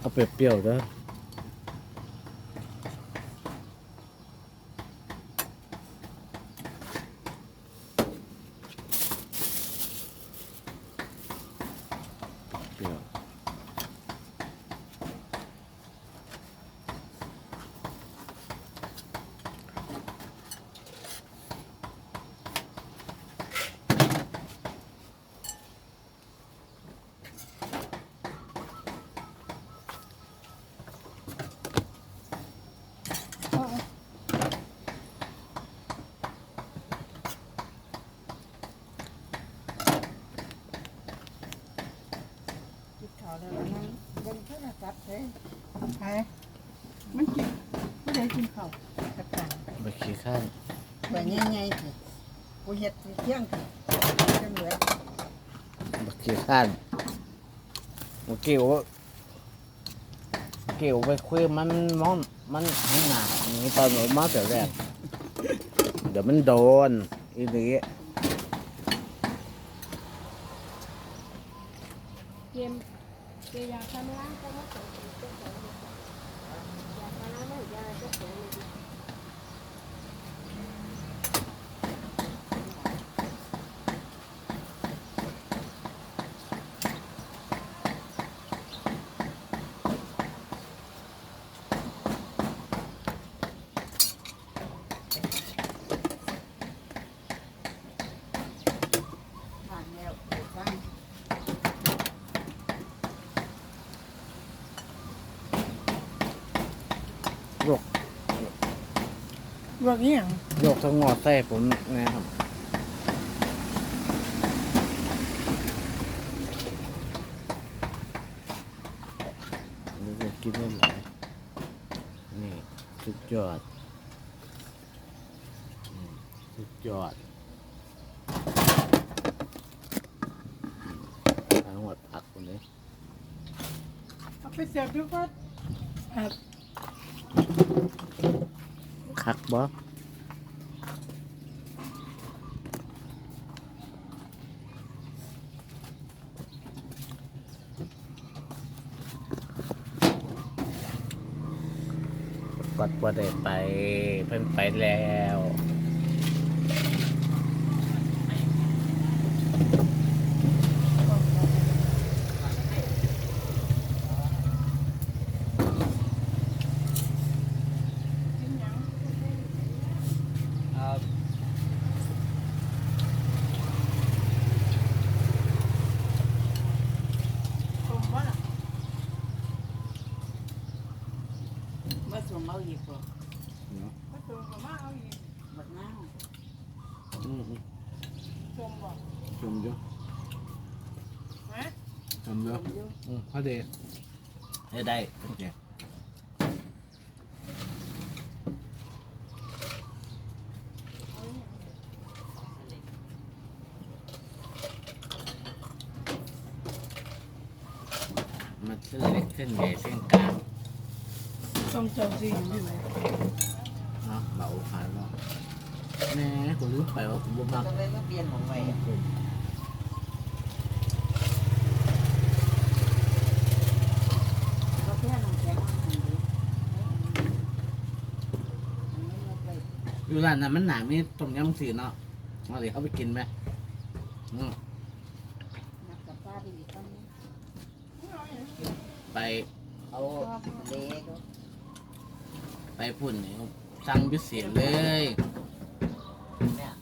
เอาเปรี้ยวๆเด้อ กินข้าวแล้วนั่งเบิ่งโทรศัพท์เด้ไปมันกินผู้ใดกินข้าวกระต่ายบะขี้ข้างไปใหญ่ๆสิกูเฮ็ดสิเที่ยงสิจังเหลือบะขี้ข้างเมื่อกี้ว่าเกี่ยวไปคุยมันมองมันข้หน้าอย่างนี้ตอนหนูมาแต่แรกเดี๋ยวมันโดนอีนี้เกม เกมอยากทำร้านก็ต้องส่งถึงเจ้าของเลยอยากทำร้านไม่อยากเจ้าของเลย ผ่านแล้วไปฟัง ลวกอีหยังโยกทั้งงอไส้ผมนะครับนี่จะกินไม่ไหวนี่สุดยอดอืมสุดยอดทั้งหมดผักคนนี้ เอาไปเสียบดูก็อะ คักบ่กดว่าได้ไป เพิ่นไปแล้ว กินหยัง ครับ ต้มว่า มาส่งเอาอีกบ่ มาต้มกับมาเอาอีก บักนาว อืม ต้มบ่ ชมอยู่ ฮะ ชมอยู่ผมอยู่อืมพอดีได้ได้โอเคมันเส้นเล็กเส้นใหญ่เส้นกลางต้มเจ้าสิอยู่ที่ไหนเนาะเบาผ่านเนาะแม่ผมลืมไปว่าผมบ่มักก็เลยมาเปลี่ยนของไว้ก็เพื่อนน้ำแข็งมาให้ดูอันนี้เราไป อยู่ร้านนั้นมันหนามีต้มยำสีเนาะเอาดิเขาไปกินไหมอืมนับกับป้าดีต้องไปเอาเล็กไปพุ่นนี่สั่งพิเศษเลยเนี่ย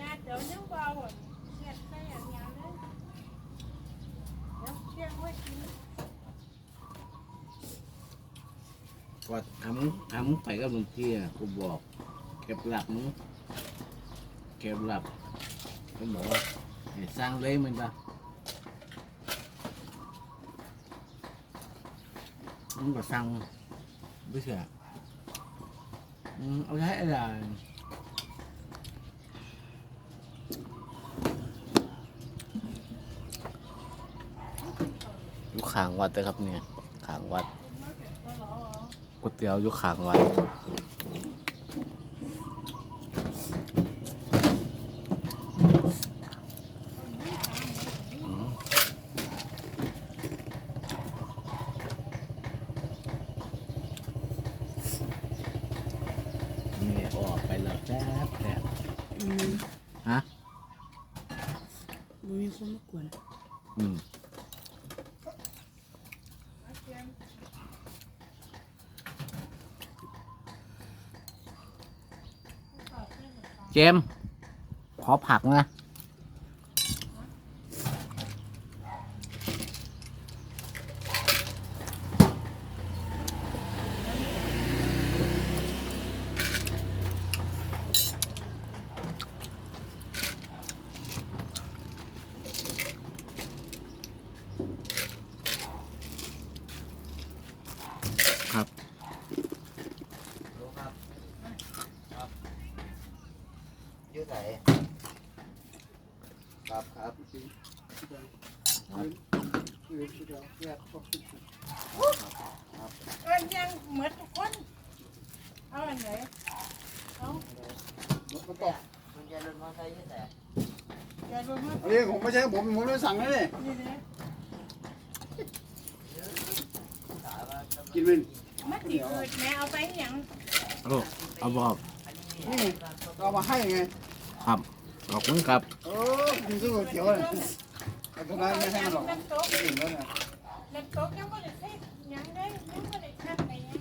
ญาติเดี๋ยวยังเบาอะเสียบใส่อันยาเลยเดี๋ยวเชียงไว้กินกดทำทำไปกับลุงเกี้ยกูบอก ก็บหลับมึงเก็บหลับก็บอกว่าให้สร้างเลยมันปะมึงก็สั่งไม่เชื่ออืมเอาใช้อะไรอยู่ขางวัดเลยครับเนี่ยขางวัดก๋วยเตี๋ยวอยู่ขางวัด อืมฮะบ่มีคนมากวนอืมเจมส์ขอผักนะ ครับ รู้ครับ ครับอยืดไหนครับครับ เอิ้นยังเหมือนทุกคนเอาอันไหนเอา คุณแจคุณแจรถมอเตอร์ไซค์ยืดไหนอย่าดูมาอันนี้ผมไม่ใช่ผมผมไม่ได้สั่งนะนี่นี่เลยถามว่าทำไมกินมันมันสิเกิดแม่เอาไปหยังเอาเอาบอกอันนี้นี่ก็เอามาให้ไงครับขอบคุณครับเออกินซื้อก๋วยเตี๋ยวเลยแต่ตอนนั้นไม่ให้มันหรอกน้ำตกกินแล้วเนี่ยน้ำตกยังไม่ได้ใส่หยังได้ยังไม่ได้ขั้นไปหยัง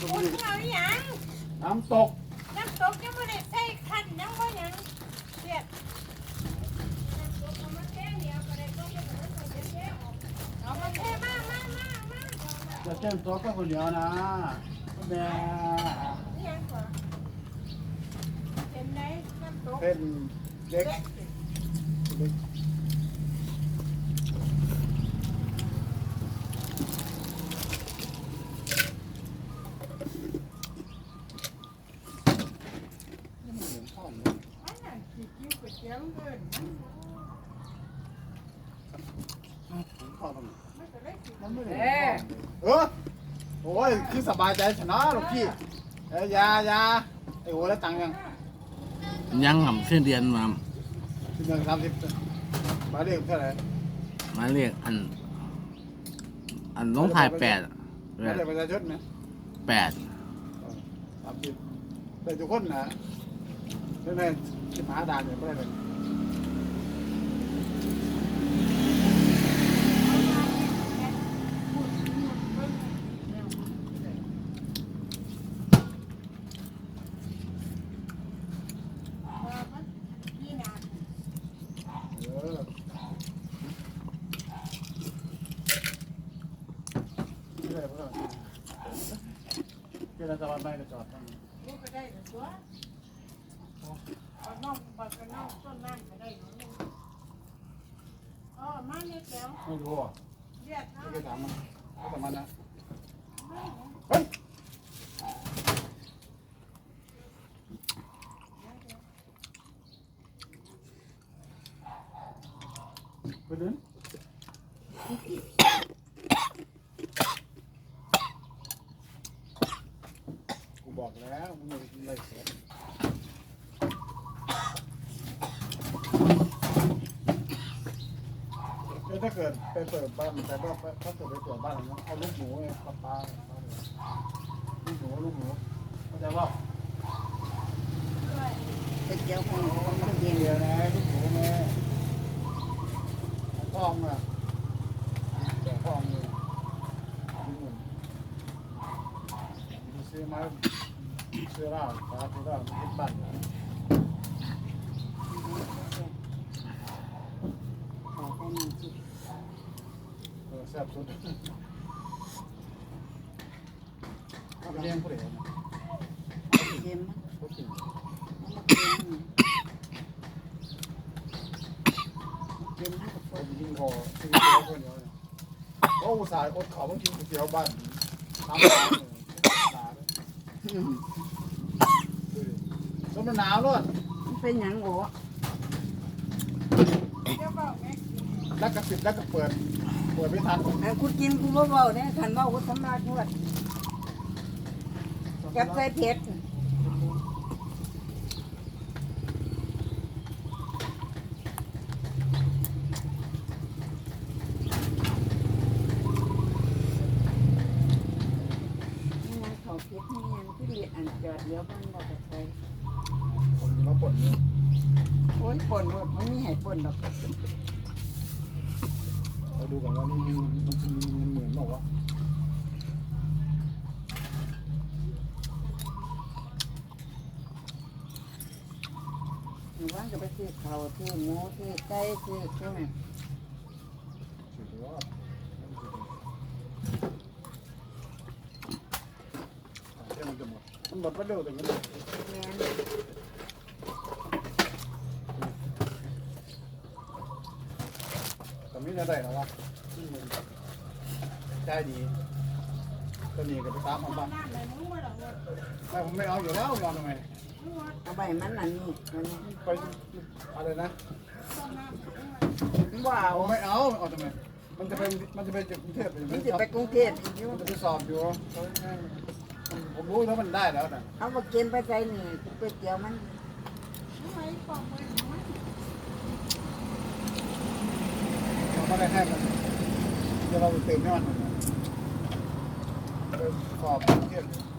ก็คุไม่ณได้เอาหยังน้ำตกน้ำต กยังไม่ได้ใส่ขั้นยังไม่หยังเสียดน้ำตกเอามาแค่เดียวก็ได้ก็ไม่ได้ก็จะเอามาแค่มามามามาจะเต้นตัวก็คนเดียวนะแม่ยังกว่าเห็นไหมน้ำตกเป็นเด็กเล็ก ไม่เห็นข้าวเลย อันนั้นสิกินก๋วยเตี๋ยว เอิ้นมันเห็นข้าวตรงไหนมันก็เลยสิมันไม่ได้เห็นข้าวเออโอ้ยคือสบายใจชนะหรอกพี่เอ้ยยายาไอ้โหแล้วตังค์ยังยังหำเส้นเดือนมาสิบหนึ่งสามสิบมาเรียกเท่าไหร่มาเรียกอัน อันน้องถ่ายแปดมาเรียกประชาชนไหมแปดสามสิบแต่ทุกคนนะไม่แม่สิบหาด่านเนี่ยไม่ได้เลย นี่นะ เออไม่ได้เพื่อน เจรจาไม่ได้จอดตั้งลูกก็ได้แต่ตัวเอาน้องบักกับน้องต้นนั่นก็ได้หนูนึงอ๋อมาเนี่ยแก้วไม่รู้อะเรียกเขาไม่เคยถามมันแต่มันนะไปเดินกูบอกแล้วมึงอย่าไปกินอะไรสดเดี๋ยว ถ้าเกิดไปเปิดบ้านแต่ว่าถ้าเกิดไปเปิดบ้านนะเอาลูกหนูไงปลาปลาลูกหนูลูกหนูเข้าใจป่ะไปเจียวของของมันเดีเย็นยวนะลูกหนูแม่ทองอะแต่ทองเลยซื้อมาซื้อเหล้าปลาซื้อเหล้าที่บ้านเนี่ย ขอไปมันสิ เออแซ่ บสุดเอาไปเลี้ยงผู้เดียวนะเย็นมั้ยผู้กินมันเย็นเลี้ยงผู้คนยิงคอซื้อเตี๋ยวคนเดียวเนี่ยโอ้อุตส่าห์อดเขามากินก๋วยเตี๋ยวบ้านน้ำปลาเนี่ยหนาเลยดูดิสมหนาวเลยมันเป็นหยังโอ้เดี๋ยวบอกแม่แล้วก็ปิดแล้วก็เปิดเปิดไม่ทันอันกูกินกูบ่เว้าเนี่ยคันเว้ากูสำลักหมดกับใส่เผ็ดนี่ยังเขาเผ็ดนี่ยังที่เรียนอันจอดเดี๋ยวมันบอกกับใครมาปนเนี่ยโอ้ยป่นหมดมันมีให้ป่นดอกเรา ดูก่อนว่านี่มีมันจะมีเงินหมื่นบอกว่าวะหนูว่าจะไปซื้อข้าวซื้อหมูซื้อไก่ซื้อใช่ไหมสุดยอดเดี๋ยวมันจะหมดมันหมดไปเร็วแต่มันแม่ แต่ไม่ได้หรอวะใจดีก็นี่ก็ไปตามมันบ้างน้ำเลยมึงบ่ดอกไม่ผมไม่เอาอยู่แล้วนอนทำไมเอาใบมันนั่นนี่มันนี่ไปอะไรนะผมว่าเอาผมไม่เอาเอาทำไมมันจะเป็นมันจะเป็นจากกรุงเทพไปมันจะไปกรุงเทพอีกอยู่มันจะไปสอบอยู่ผมรู้แล้วมันได้แล้วนะเอามากินไปใส่นี่ก๋วยเตี๋ยวมัน เรา ไม่ได้ให้มันเดี๋ยวเราเติมให้มันขอบเทพยี่สิบสอง